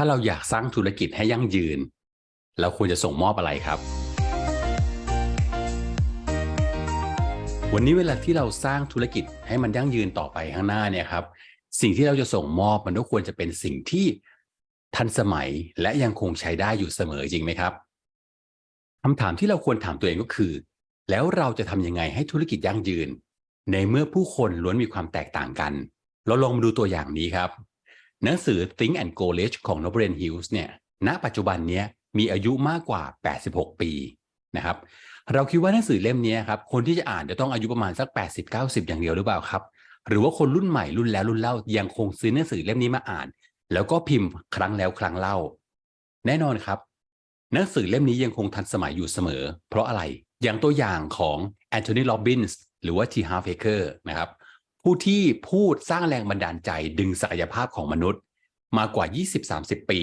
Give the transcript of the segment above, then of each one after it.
ถ้าเราอยากสร้างธุรกิจให้ยั่งยืน เราควรจะส่งมอบอะไรครับ วันนี้เวลาที่เราสร้างธุรกิจให้มันยั่งยืนต่อไปข้างหน้าเนี่ยครับ สิ่งที่เราจะส่งมอบมันก็ควรจะเป็นสิ่งที่ทันสมัยและยังคงใช้ได้อยู่เสมอจริงไหมครับคำถามที่เราควรถามตัวเองก็คือ แล้วเราจะทำยังไงให้ธุรกิจยั่งยืน ในเมื่อผู้คนล้วนมีความแตกต่างกัน เราลองมาดูตัวอย่างนี้ครับ หนังสือ Think and Go Rich ของ Noble Hills เนี่ยณปัจจุบันนี้มีอายุมากกว่า 86 ปีนะครับเราคิดว่าหนังสือเล่มนี้ครับคนที่จะอ่านจะต้องอายุประมาณสัก 80-90 อย่างเดียวหรือเปล่าครับ หรือว่าคนรุ่นใหม่รุ่นแล้วรุ่นเล่ายังคงซื้อหนังสือเล่มนี้มาอ่าน แล้วก็พิมพ์ครั้งแล้วครั้งเล่า แน่นอนครับหนังสือเล่มนี้ยังคงทันสมัยอยู่เสมอ เพราะอะไรอย่างตัวอย่างของแอนโทนีโรบินส์หรือว่าทีฮาร์เฟเกอร์นะครับ ผู้ที่พูดสร้างแรงบันดาลใจดึงศักยภาพของมนุษย์ มากว่า 20-30 ปี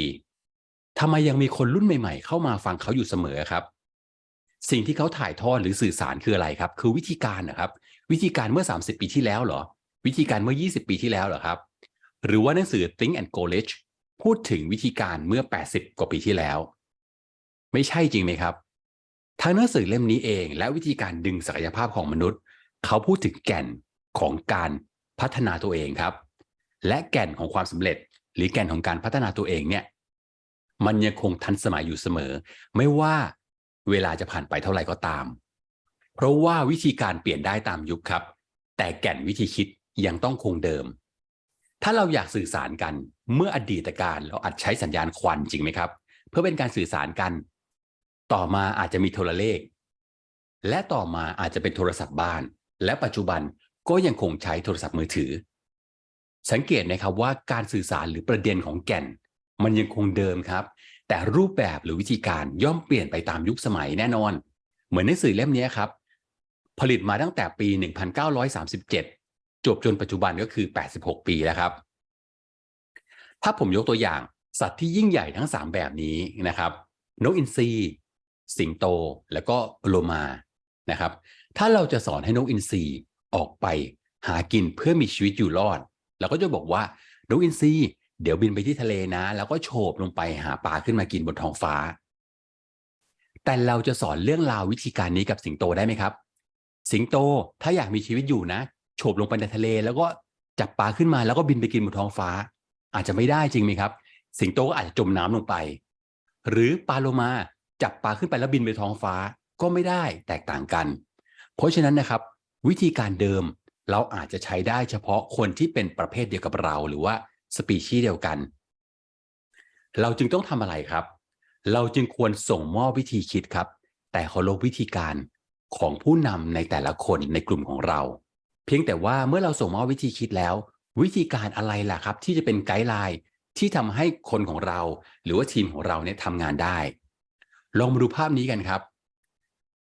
ทำไมยังมีคนรุ่นใหม่ ๆ เข้ามาฟังเขาอยู่เสมอครับ สิ่งที่เขาถ่ายทอดหรือสื่อสารคืออะไรครับ คือวิธีการนะครับ วิธีการเมื่อ 30 ปีที่แล้วเหรอ วิธีการเมื่อ 20 ปีที่แล้วเหรอครับ หรือว่าหนังสือ Think and Grow Rich พูดถึงวิธีการเมื่อ 80 กว่าปีที่แล้ว ไม่ใช่จริงไหมครับทั้งหนังสือเล่มนี้เอง และวิธีการดึงศักยภาพของมนุษย์ เขาพูดถึงแก่น ของการพัฒนาตัวเองครับ และแก่นของความสำเร็จ หรือแก่นของการพัฒนาตัวเองเนี่ยมันยังคงทันสมัยอยู่เสมอ ไม่ว่าเวลาจะผ่านไปเท่าไหร่ก็ตาม เพราะว่าวิธีการเปลี่ยนได้ตามยุคครับ แต่แก่นวิธีคิดยังต้องคงเดิม ถ้าเราอยากสื่อสารกันเมื่ออดีตการเราอาจใช้สัญญาณควันจริงไหมครับ เพื่อเป็นการสื่อสารกัน ต่อมาอาจจะมีโทรเลข และต่อมาอาจจะเป็นโทรศัพท์บ้าน และปัจจุบัน ก็ยังคงใช้โทรศัพท์มือถือ สังเกตนะครับว่าการสื่อสารหรือประเด็นของแก่น มันยังคงเดิมครับ แต่รูปแบบหรือวิธีการย่อมเปลี่ยนไปตามยุคสมัยแน่นอน เหมือนในสื่อเล่มนี้ครับ ผลิตมาตั้งแต่ปี 1937 จบจนปัจจุบันก็คือ 86 ปีแล้วครับ ถ้าผมยกตัวอย่างสัตว์ที่ยิ่งใหญ่ทั้ง 3 แบบนี้นะครับนกอินทรีสิงโต แล้วก็โลมานะครับ ถ้าเราจะสอนให้นกอินทรี ออกไปหากินเพื่อมีชีวิตอยู่รอด เราก็จะบอกว่านกอินทรีเดี๋ยวบินไปที่ทะเลนะ แล้วก็โฉบลงไปหาปลาขึ้นมากินบนท้องฟ้า แต่เราจะสอนเรื่องราววิธีการนี้กับสิงโตได้ไหมครับ สิงโตถ้าอยากมีชีวิตอยู่นะ โฉบลงไปในทะเล แล้วก็จับปลาขึ้นมาแล้วก็บินไปกินบนท้องฟ้า อาจจะไม่ได้จริงไหมครับ สิงโตก็อาจจะจมน้ำลงไป หรือปลาโลมาจับปลาขึ้นไปแล้วบินไปท้องฟ้าก็ไม่ได้แตกต่างกัน เพราะฉะนั้นนะครับ วิธีการเดิมเราอาจจะใช้ได้เฉพาะคนที่เป็นประเภทเดียวกับเราหรือว่าสปีชีส์เดียวกัน เราจึงต้องทำอะไรครับ เราจึงควรส่งมอบวิธีคิดครับ แต่เคารพวิธีการของผู้นำในแต่ละคนในกลุ่มของเรา เพียงแต่ว่าเมื่อเราส่งมอบวิธีคิดแล้ว วิธีการอะไรล่ะครับ ที่จะเป็นไกด์ไลน์ที่ทำให้คนของเรา หรือว่าทีมของเราเนี่ยทำงานได้ ลองมาดูภาพนี้กันครับ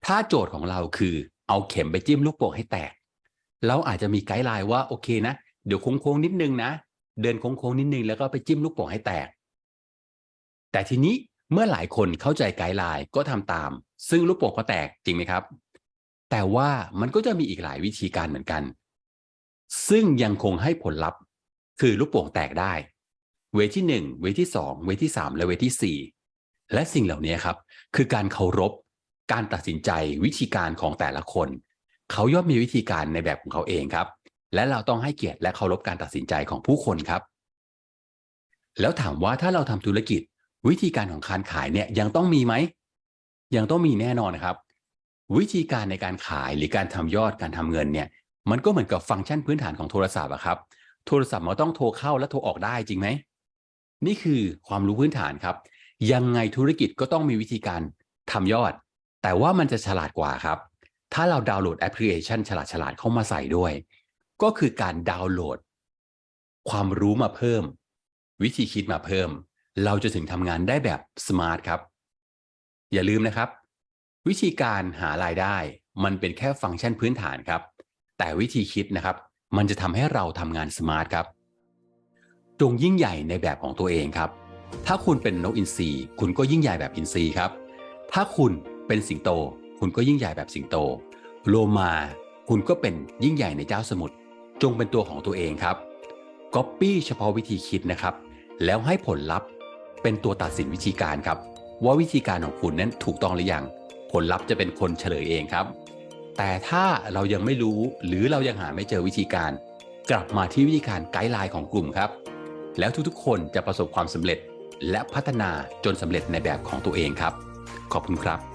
ถ้าโจทย์ของเราคือ เอาเข็มไปจิ้มลูกโป่งให้แตกเราอาจจะมีไกด์ไลน์ว่าโอเคนะ เดี๋ยวโค้งๆนิดนึงนะ เดินโค้งๆนิดนึงแล้วก็ไปจิ้มลูกโป่งให้แตก แต่ทีนี้เมื่อหลายคนเข้าใจไกด์ไลน์ก็ทำตาม ซึ่งลูกโป่งก็แตกจริงไหมครับ แต่ว่ามันก็จะมีอีกหลายวิธีการเหมือนกัน ซึ่งยังคงให้ผลลัพธ์ คือลูกโป่งแตกได้ เวทีหนึ่งเวทีสองเวทีสามและเวทีสี่และสิ่งเหล่านี้ครับ คือการเคารพ การตัดสินใจวิธีการของแต่ละคน เขาย่อมมีวิธีการในแบบของเขาเองครับ และเราต้องให้เกียรติและเคารพการตัดสินใจของผู้คนครับ แล้วถามว่าถ้าเราทำธุรกิจ วิธีการของการขายเนี่ยยังต้องมีไหมยังต้องมีแน่นอนครับ วิธีการในการขายหรือการทำยอดการทำเงินเนี่ย มันก็เหมือนกับฟังก์ชันพื้นฐานของโทรศัพท์อะครับ โทรศัพท์มันต้องโทรเข้าและโทรออกได้จริงไหมนี่คือความรู้พื้นฐานครับ ยังไงธุรกิจก็ต้องมีวิธีการทำยอด แต่ว่ามันจะฉลาดกว่าครับ ถ้าเราดาวน์โหลดแอปพลิเคชันฉลาดฉลาดเข้ามาใส่ด้วย ก็คือการดาวน์โหลด ความรู้มาเพิ่ม วิธีคิดมาเพิ่ม เราจะถึงทำงานได้แบบสมาร์ทครับ อย่าลืมนะครับ วิธีการหารายได้ มันเป็นแค่ฟังก์ชันพื้นฐานครับ แต่วิธีคิดนะครับ มันจะทำให้เราทำงานสมาร์ทครับจงยิ่งใหญ่ในแบบของตัวเองครับ ถ้าคุณเป็นนกอินทรีคุณก็ยิ่งใหญ่แบบอินทรีครับ ถ้าคุณ เป็นสิงโต คุณก็ยิ่งใหญ่แบบสิงโต โลมาคุณก็เป็นยิ่งใหญ่ในเจ้าสมุทรจงเป็นตัวของตัวเองครับก๊อปปี้เฉพาะวิธีคิดนะครับ แล้วให้ผลลัพธ์เป็นตัวตัดสินวิธีการครับ ว่าวิธีการของคุณนั้นถูกต้องหรือยังผลลัพธ์จะเป็นคนเฉลยเองครับ แต่ถ้าเรายังไม่รู้หรือเรายังหาไม่เจอวิธีการ กลับมาที่วิธีการไกด์ไลน์ของกลุ่มครับ แล้วทุกๆ คนจะประสบความสำเร็จและพัฒนาจนสำเร็จในแบบของตัวเองครับ ขอบคุณครับ